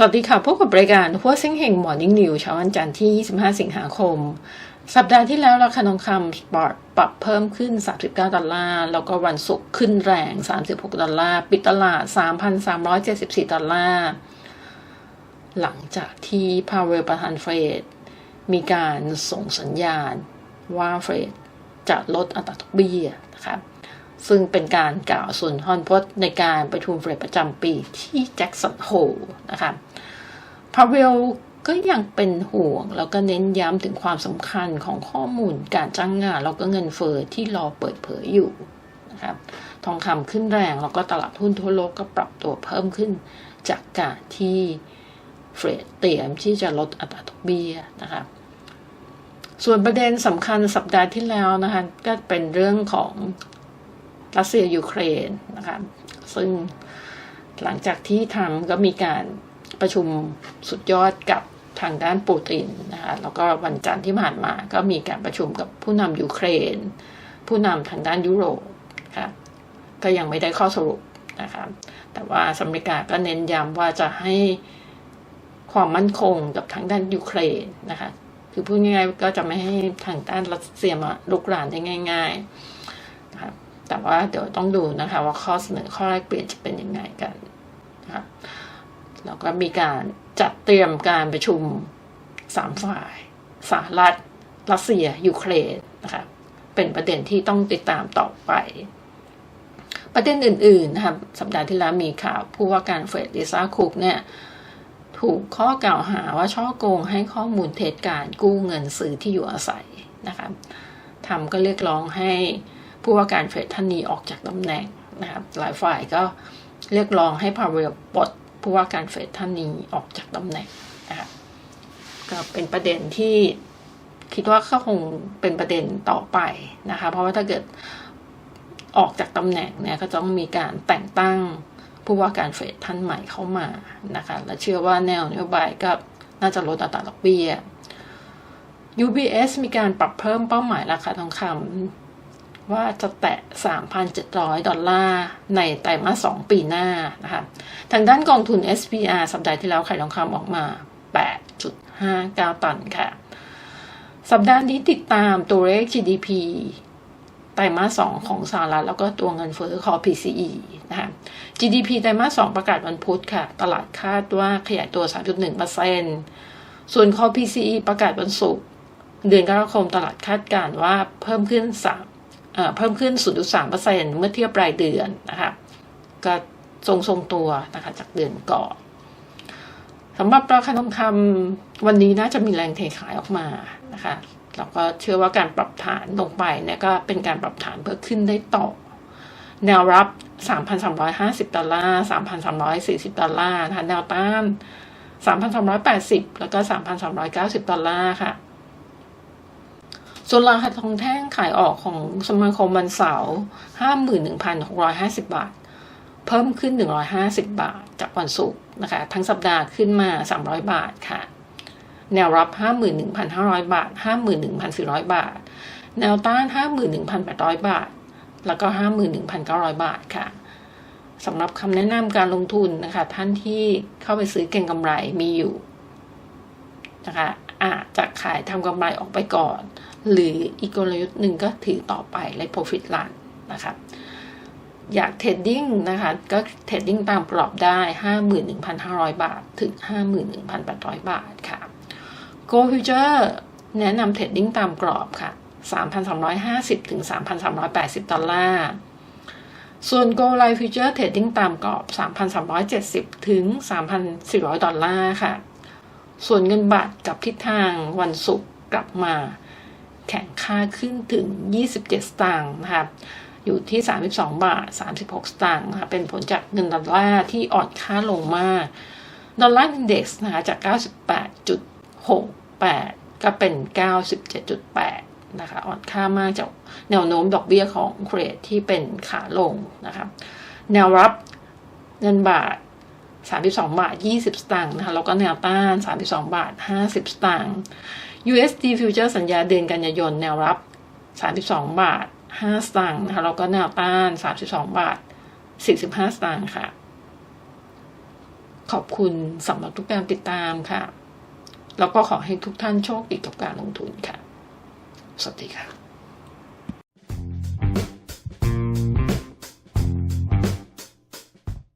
สวัสดีค่ะ พบกับรายการหัวเซ็งเฮงมอร์นิ่งนิวเช้าวันจันทร์ที่ 25 สิงหาคม สัปดาห์ที่แล้วราคาทองคำสปอร์ตปรับเพิ่มขึ้น 39 ดอลลาร์ แล้วก็วันศุกร์ขึ้นแรง 36 ดอลลาร์ ปิดตลาด 3,374 ดอลลาร์ หลังจากที่พาวเวลประธานเฟดมีการส่งสัญญาณว่าเฟดจะลดอัตราดอกเบี้ยนะครับ ซึ่งเป็นการกล่าวสุนทรพจน์ในการประชุมเฟดประจำปีที่แจ็คสันโฮลนะคะพาเวลก็ยังเป็นห่วง แล้วก็เน้นย้ำถึงความสำคัญของข้อมูลการจ้างงาน แล้วก็เงินเฟอ้อที่รอเปิดเผยอยู่นะครับทองคำขึ้นแรง แล้วก็ตลาดหุ้นทั่วโลกก็ปรับตัวเพิ่มขึ้น จากการที่เฟดเตรียมที่จะลดอัตราดอกเบี้ยนะคะส่วนประเด็นสำคัญสัปดาห์ที่แล้วนะคะก็เป็นเรื่องของ รัสเซียยูเครนนะคะซึ่งหลังจากที่ทำก็มีการประชุมสุดยอดกับทางด้านปูตินนะคะแล้วก็วันจันทร์ที่ผ่านมาก็มีการประชุมกับผู้นำยูเครน ผู้นำทางด้านยุโรปค่ะก็ยังไม่ได้ข้อสรุปนะคะแต่ว่าสหรัฐอเมริกาก็เน้นย้ำว่าจะให้ความมั่นคงกับทางด้านยูเครนนะคะคือพูดง่ายๆก็จะไม่ให้ทางด้านรัสเซียมาลุกรานได้ง่าย ๆ แต่ว่าเดี๋ยวต้องดูนะคะว่าข้อเสนอข้อแรกเปลี่ยนจะเป็นยังไงกันนะคะแล้วก็มีการจัดเตรียมการประชุมสามฝ่ายสหรัฐรัสเซียยูเครนนะคะเป็นประเด็นที่ต้องติดตามต่อไป ประเด็นอื่นๆนะคะสัปดาห์ที่แล้วมีข่าวผู้ว่าการเฟดลิซ่าคุกเนี่ยถูกข้อกล่าวหาว่าช่อโกงให้ข้อมูลเท็จการกู้เงินซื้อที่อยู่อาศัยนะคะทำก็เรียกร้องให้ ผู้ว่าการเฟดท่านนี้ออกจากตำแหน่งนะครับหลายฝ่ายก็เรียกร้องให้พาเวลปลดผู้ว่าการเฟดท่านนี้ออกจากตำแหน่งนะครับก็เป็นประเด็นที่คิดว่าก็คงเป็นประเด็นต่อไปนะคะ เพราะว่าถ้าเกิดออกจากตำแหน่งเนี่ยก็ต้องมีการแต่งตั้งผู้ว่าการเฟดท่านใหม่เข้ามานะคะ และเชื่อว่าแนวนโยบายก็น่าจะลดอัตราดอกเบี้ย UBS มีการปรับเพิ่มเป้าหมายราคาทองคำ ว่าจะแตะ 3,700 ดอลลาร์ในไตรมาส 2 ปีหน้านะคะทางด้านกองทุน SPR สัปดาห์ที่แล้วขายทองคำออกมา 8.59 ตันค่ะ สัปดาห์นี้ติดตามตัวเลข GDP ไตรมาส 2 ของสหรัฐแล้วก็ตัวเงินเฟ้อคอ PCE นะคะ GDP ไตรมาส 2 ประกาศวันพุธค่ะ ตลาดคาดว่าขยายตัว 3.1%ส่วนคอ PCE ประกาศวันศุกร์เดือนกรกฎาคมตลาดคาดการว่าเพิ่มขึ้น 3 เพิ่มขึ้น 0.3%เมื่อเทียบรายเดือนนะคะก็ทรงทรงตัวนะคะจากเดือนก่อนสำหรับราคาทองคำวันนี้น่าจะมีแรงเทขายออกมานะคะแล้วก็เชื่อว่าการปรับฐานลงไปเนี่ยก็เป็นการปรับฐานเพื่อขึ้นได้ต่อ แนวรับ 3,350 ดอลลาร์ 3,340 ดอลลาร์นะคะแนวต้าน3,380 แล้วก็ 3,390 ดอลลาร์ค่ะ ส่วนราคาทองแท่งขายออกของสมาคมวันเสาร์51,650 บาท เพิ่มขึ้น 150 บาท จากวันศุกร์นะคะ ทั้งสัปดาห์ขึ้นมา 300 บาทค่ะ แนวรับ 51,500 บาท 51,400 บาท แนวต้าน 51,800 บาท แล้วก็ 51,900 บาทค่ะสำหรับคำแนะนำการลงทุนนะคะ ท่านที่เข้าไปซื้อเก่งกำไรมีอยู่นะคะอาจจะขายทำกำไรออกไปก่อนหรืออีกกลยุทธ์หนึ่งก็ถือต่อไปและ profit run นะคะอยากเทรดดิ้งนะคะก็เทรดดิ้งตามกรอบได้ 51,500 บาท ถึง 51,800 บาทค่ะ Go Future แนะนำเทรดดิ้งตามกรอบค่ะ3,350 ถึง 3,380 ดอลลาร์ส่วน Go Life Future Trading ตามกรอบ 3,370 ถึง 3,400 ดอลลาร์ค่ะ ส่วนเงินบาทกับทิศทางวันศุกร์กลับมา แข่งค่าขึ้นถึง 27 สตางค์นะคะอยู่ที่ 32 บาท 36 สตางค์นะคะเป็นผลจากเงินดอลลาร์ที่อ่อนค่าลงมาก ดอลลาร์อินเด็กซ์นะคะจาก 98.68 ก็เป็น 97.8 นะคะ อ่อนค่ามากจากแนวโน้มดอกเบี้ยของเครดที่เป็นขาลงนะคะแนวรับเงินบาท 32 บาท 20 สตางค์นะคะแล้วก็แนวต้าน 32 บาท 50 สตางค์ USD Future สัญญาเดือนกันยายนแนวรับ 32 บาท 5 สตางค์นะคะแล้วก็แนวต้าน 32 บาท 45 สตางค์ค่ะ ขอบคุณสำหรับทุกการติดตามค่ะ แล้วก็ขอให้ทุกท่านโชคดีกับการลงทุนค่ะ สวัสดีค่ะ